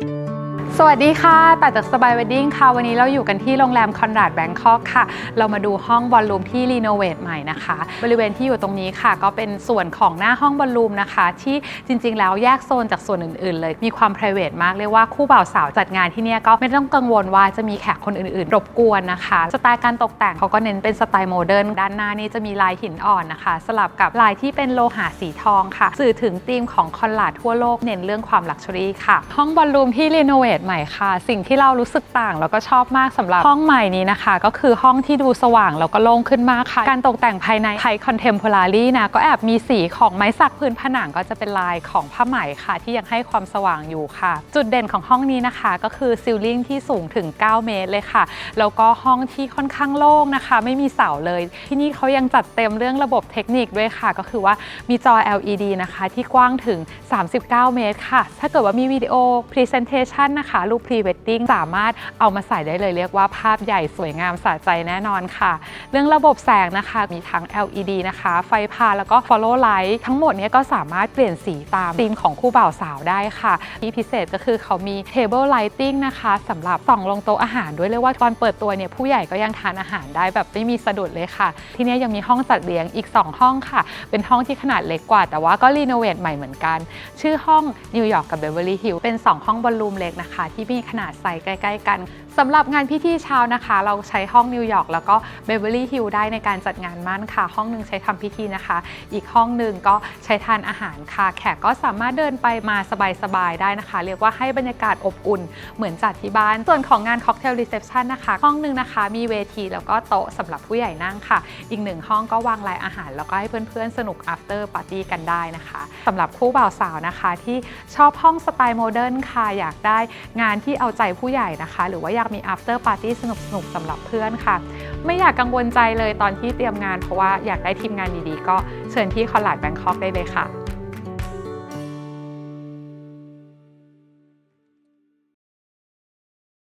Thank you. สวัสดีค่ะแต่จากสบายเวดดิ้งค่ะ วันนี้เราอยู่กันที่โรงแรมคอนราดแบงคอกค่ะ เรามาดูห้องบอลลูมที่รีโนเวทใหม่นะคะ บริเวณที่อยู่ตรงนี้ค่ะ ก็เป็นส่วนของหน้าห้องบอลลูมนะคะ ที่จริง ๆ แล้วแยกโซนจากส่วนอื่น ๆ เลย มีความ p r i v a t มากเรียกว่าคู่บ่าวสาวจัดงานที่นี่ก็ไม่ต้องกังวลว่าจะมีแขกคนอื่น ๆ รบกวนนะคะ สไตล์การตกแต่งเขาก็เน้นเป็นสไตล์โมเดิร์นด้านหน้านี่จะมีลายหินอ่อนนะคะ สลับกับลายที่เป็นโลหะสีทองค่ะ สื่อถึงธีมของคอนราดทั่วโลกเน้นเรื่องความลักชัวรี่ค่ะ ห้องบอลลูมที่รีโนเวทใหม่ค่ะ สิ่งที่เรารู้สึกต่างแล้วก็ชอบมากสำหรับห้องใหม่นี้นะคะ ก็คือห้องที่ดูสว่างแล้วก็โล่งขึ้นมากค่ะ การตกแต่งภายในไทยคอนเทมพอรารีนะก็แอบมีสีของไม้สักพื้นผนังก็จะเป็นลายของผ้าไหมค่ะ ที่ยังให้ความสว่างอยู่ค่ะ จุดเด่นของห้องนี้นะคะ ก็คือซิลลิ่งที่สูงถึง 9 เมตรเลยค่ะแล้วก็ห้องที่ค่อนข้างโล่งนะคะ ไม่มีเสาเลย ที่นี่เขายังจัดเต็มเรื่องระบบเทคนิคด้วยค่ะ ก็คือว่ามีจอ LED นะคะ ที่กว้างถึง 39 เมตรค่ะ ถ้าเกิดว่ามีวิดีโอ Presentation นะคะรูป Pre Wedding สามารถเอามาใส่ได้เลยเรียกว่าภาพใหญ่สวยงามสะใจแน่นอนค่ะ เรื่องระบบแสงนะคะมีทั้ง LED นะคะ ไฟพาแล้วก็ Follow Light ทั้งหมดนี้ก็สามารถเปลี่ยนสีตามธีมของคู่บ่าวสาวได้ค่ะที่พิเศษก็คือเขามี Table Lighting นะคะสำหรับส่องลงโต๊ะอาหารด้วยเรียกว่าตอนเปิดตัวเนี่ยผู้ใหญ่ก็ยังทานอาหารได้แบบไม่มีสะดุดเลยค่ะ ที่นี่ยังมีห้องจัดเลี้ยงอีก 2 ห้องค่ะ เป็นห้องที่ขนาดเล็กกว่า แต่ว่าก็รีโนเวทใหม่เหมือนกัน ชื่อห้องนิวยอร์กกับเบเวอร์ลี่ฮิลเป็น 2 ห้องบอลลูมเล็กนะคะที่มีขนาดไซส์ใกล้ ๆ กันสำหรับงานพิธีเช้านะคะ เราใช้ห้องนิวยอร์กแล้วก็เบเวอรี่ฮิลได้ในการจัดงานมั่นค่ะ ห้องหนึ่งใช้ทำพิธีนะคะ อีกห้องหนึ่งก็ใช้ทานอาหารค่ะ แขกก็สามารถเดินไปมาสบาย ๆ ได้นะคะ เรียกว่าให้บรรยากาศอบอุ่นเหมือนจัดที่บ้าน ส่วนของงานค็อกเทลรีเซพชันนะคะ ห้องหนึ่งนะคะ มีเวทีแล้วก็โต๊ะสำหรับผู้ใหญ่นั่งค่ะ อีกหนึ่งห้องก็วางรายอาหาร แล้วก็ให้เพื่อนๆสนุก after party กันได้นะคะสำหรับคู่บ่าวสาวนะคะ ที่ชอบห้องสไตล์โมเดิร์นค่ะอยากได้งานที่เอาใจผู้ใหญ่นะคะ หรือว่าอยากมี after party สนุกๆสำหรับเพื่อนค่ะ ไม่อยากกังวลใจเลยตอนที่เตรียมงาน เพราะว่าอยากได้ทีมงานดีๆ ก็เชิญที่คอลลาดแบงคอกได้เลยค่ะ